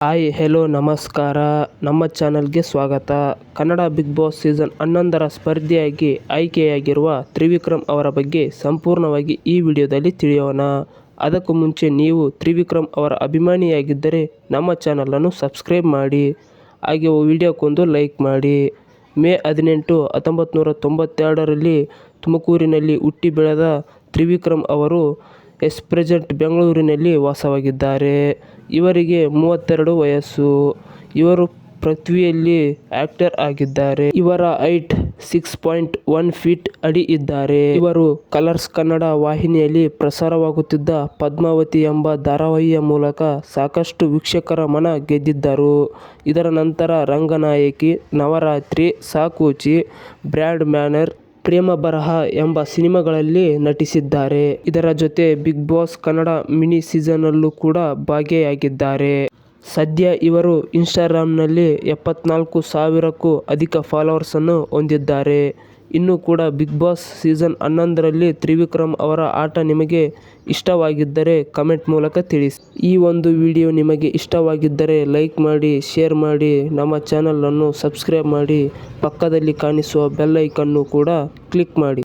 Hi, hello, ನಮಸ್ಕಾರ. ನಮ್ಮ ಚಾನಲ್ಗೆ ಸ್ವಾಗತ. ಕನ್ನಡ ಬಿಗ್ ಬಾಸ್ ಸೀಸನ್ ಹನ್ನೊಂದರ ಸ್ಪರ್ಧಿಯಾಗಿ ಆಯ್ಕೆಯಾಗಿರುವ ತ್ರಿವಿಕ್ರಮ್ ಅವರ ಬಗ್ಗೆ ಸಂಪೂರ್ಣವಾಗಿ ಈ ವಿಡಿಯೋದಲ್ಲಿ ತಿಳಿಯೋಣ. ಅದಕ್ಕೂ ಮುಂಚೆ ನೀವು ತ್ರಿವಿಕ್ರಮ್ ಅವರ ಅಭಿಮಾನಿಯಾಗಿದ್ದರೆ ನಮ್ಮ ಚಾನಲನ್ನು ಸಬ್ಸ್ಕ್ರೈಬ್ ಮಾಡಿ. ಹಾಗೆ ವಿಡಿಯೋಕ್ಕೊಂದು ಲೈಕ್ ಮಾಡಿ. ಮೇ ಹದಿನೆಂಟು ಹತ್ತೊಂಬತ್ತು ನೂರ ತೊಂಬತ್ತೆರಡರಲ್ಲಿ ತುಮಕೂರಿನಲ್ಲಿ ಹುಟ್ಟಿ ಬೆಳೆದ ತ್ರಿವಿಕ್ರಮ್ ಅವರು ಎಸ್ ಪ್ರೆಸೆಂಟ್ ಬೆಂಗಳೂರಿನಲ್ಲಿ ವಾಸವಾಗಿದ್ದಾರೆ. ಇವರಿಗೆ ಮೂವತ್ತೆರಡು ವಯಸ್ಸು. ಇವರು ಪೃಥ್ವಿಯಲ್ಲಿ ಆಕ್ಟರ್ ಆಗಿದ್ದಾರೆ. ಇವರ height six point one feet ಅಡಿ ಇದ್ದಾರೆ. ಇವರು ಕಲರ್ಸ್ ಕನ್ನಡ ವಾಹಿನಿಯಲ್ಲಿ ಪ್ರಸಾರವಾಗುತ್ತಿದ್ದ ಪದ್ಮಾವತಿ ಎಂಬ ಧಾರಾವಾಹಿಯ ಮೂಲಕ ಸಾಕಷ್ಟು ವೀಕ್ಷಕರ ಮನ ಗೆದ್ದಿದ್ದರು. ಇದರ ನಂತರ ರಂಗನಾಯಕಿ, ನವರಾತ್ರಿ, ಸಾಕೂಚಿ, ಬ್ರ್ಯಾಂಡ್ ಮ್ಯಾನರ್ ಪ್ರೇಮ ಬರಹ ಎಂಬ ಸಿನಿಮಾಗಳಲ್ಲಿ ನಟಿಸಿದ್ದಾರೆ. ಇದರ ಜೊತೆ Bigg Boss Kannada mini season ಅಲ್ಲೂ ಕೂಡ ಭಾಗಿಯಾಗಿದ್ದಾರೆ. ಸದ್ಯ ಇವರು ಇನ್ಸ್ಟಾಗ್ರಾಮ್ನಲ್ಲಿ ಎಪ್ಪತ್ನಾಲ್ಕು ಸಾವಿರಕ್ಕೂ ಅಧಿಕ ಫಾಲೋವರ್ಸನ್ನು ಹೊಂದಿದ್ದಾರೆ. ಇನ್ನು ಕೂಡ ಬಿಗ್ ಬಾಸ್ ಸೀಸನ್ ಹನ್ನೊಂದರಲ್ಲಿ ತ್ರಿವಿಕ್ರಮ್ ಅವರ ಆಟ ನಿಮಗೆ ಇಷ್ಟವಾಗಿದ್ದರೆ ಕಮೆಂಟ್ ಮೂಲಕ ತಿಳಿಸಿ. ಈ ಒಂದು ವಿಡಿಯೋ ನಿಮಗೆ ಇಷ್ಟವಾಗಿದ್ದರೆ ಲೈಕ್ ಮಾಡಿ, ಶೇರ್ ಮಾಡಿ, ನಮ್ಮ ಚಾನಲನ್ನು ಸಬ್ಸ್ಕ್ರೈಬ್ ಮಾಡಿ, ಪಕ್ಕದಲ್ಲಿ ಕಾಣಿಸುವ ಬೆಲ್ ಐಕನ್ನು ಕೂಡ ಕ್ಲಿಕ್ ಮಾಡಿ.